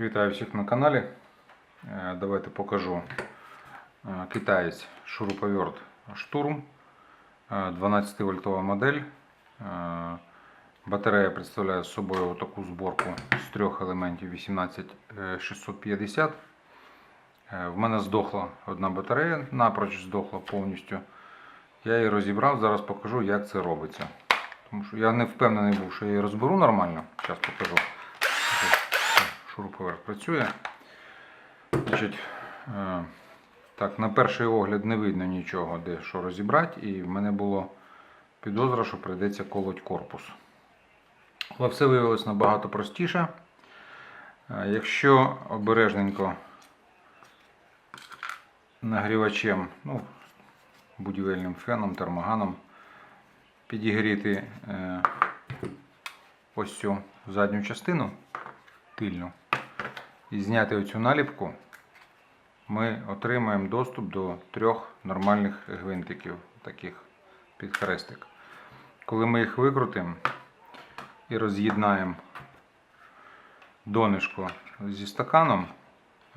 Вітаю всіх на каналі. Е, Давайте покажу Е, китаєць шуруповерт штурм. 12 вольтова модель. Е, Батарея представляє собою таку зборку з трьох елементів 18650. Е, В мене здохла одна батарея, напроч здохла повністю. Я її розібрав, зараз покажу, як це робиться. Тому що я не впевнений був, що я її розберу нормально. Зараз покажу. Шуруповерт працює. Значить, е, так, на перший огляд не видно нічого, де що розібрати, і в мене було підозра, що прийдеться колоть корпус. Але все виявилось набагато простіше. Е, Якщо обережненько нагрівачем, ну, будівельним феном, термоганом підігріти е, ось цю задню частину тильну і зняти оцю наліпку, ми отримаємо доступ до трьох нормальних гвинтиків, таких під хрестик. Коли ми їх викрутимо і роз'єднаємо донишко зі стаканом,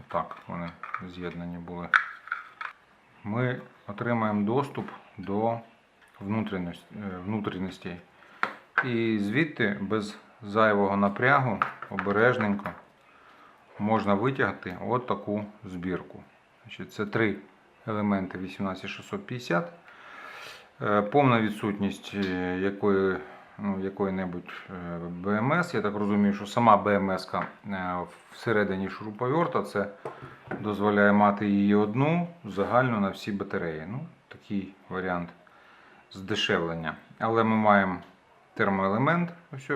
так вони з'єднані були, ми отримаємо доступ до внутрішностей. внутрішностей. І звідти без зайвого напрягу обережненько можна витягти от таку збірку. Це три елементи 18650. Е, Повна відсутність е, якої, ну, якої-небудь е, БМС. Я так розумію, що сама БМС всередині шуруповерта це дозволяє мати її одну загальну на всі батареї. Ну, такий варіант здешевлення. Але ми маємо термоелемент. Ось.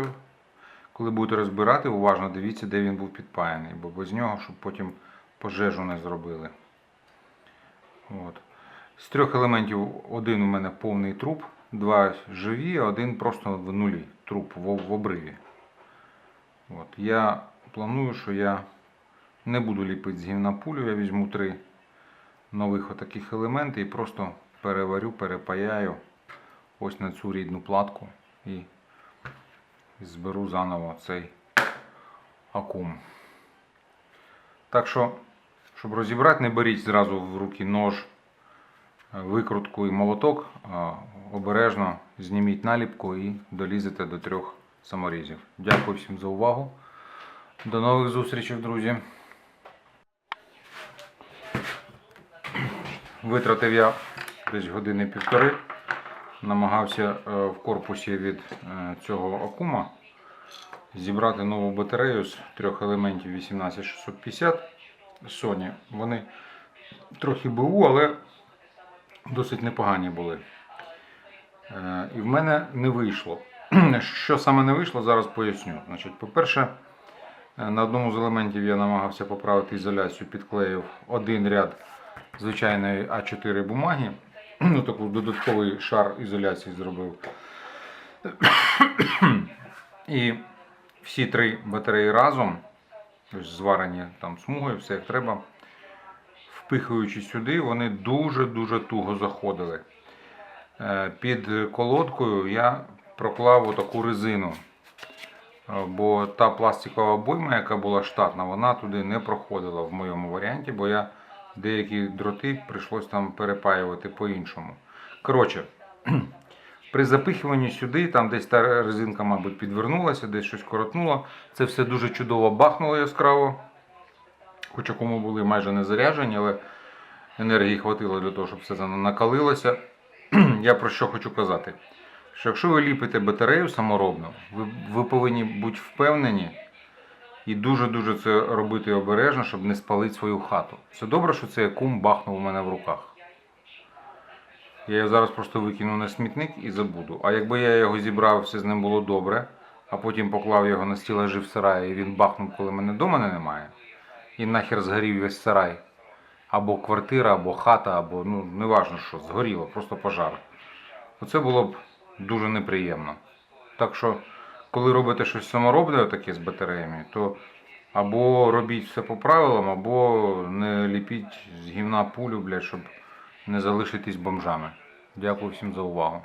Коли будете розбирати, уважно дивіться, де він був підпаяний, бо без нього, щоб потім пожежу не зробили. От. З трьох елементів один у мене повний труп, два живі, а один просто в нулі. Труп в, обриві. От. Я планую, що я не буду ліпити з гівна пулю, я візьму три нових отаких елементи і просто переварю, перепаяю ось на цю рідну платку і зберу заново цей акум. Так що, щоб розібрати, не беріть зразу в руки нож, викрутку і молоток, а обережно зніміть наліпку і долізете до трьох саморізів. Дякую всім за увагу. До нових зустрічей, друзі. Витратив я десь години півтори. Намагався е, в корпусі від е, цього акума зібрати нову батарею з трьох елементів 18650 Sony. Вони трохи БУ, але досить непогані були. Е, І в мене не вийшло. Що саме не вийшло, зараз поясню. Значить, По-перше, на одному з елементів я намагався поправити ізоляцію, підклеїв один ряд звичайної А4 бумаги. Ну, таку додатковий шар ізоляції зробив. І всі три батареї разом, зварені там смугою, все як треба, впихуючи сюди, вони дуже-дуже туго заходили. Е, Під колодкою я проклав отаку резину. Е, Бо та пластикова обойма, яка була штатна, вона туди не проходила в моєму варіанті, бо я деякі дроти прийшлось там перепаювати по-іншому. Коротше, при запихуванні сюди, там десь та резинка, мабуть, підвернулася, десь щось коротнуло. Це все дуже чудово бахнуло яскраво. Хоча кому були майже не заряджені, але енергії хватило для того, щоб все це накалилося. Я про що хочу казати? Що якщо ви ліпите батарею саморобну, ви, ви повинні бути впевнені і дуже-дуже це робити обережно, щоб не спалити свою хату. Все добре, що цей кум бахнув у мене в руках. Я його зараз просто викину на смітник і забуду. А якби я його зібрав, все з ним було добре, а потім поклав його на стілажі в сараї, і він бахнув, коли мене вдома немає, і нахер згорів весь сарай. Або квартира, або хата, або ну неважно що, згоріло, просто пожар. Оце було б дуже неприємно. Так що, коли робите щось саморобне таке з батареями, то або робіть все по правилам, або не ліпіть з гівна пулю, блядь, щоб не залишитись бомжами. Дякую всім за увагу.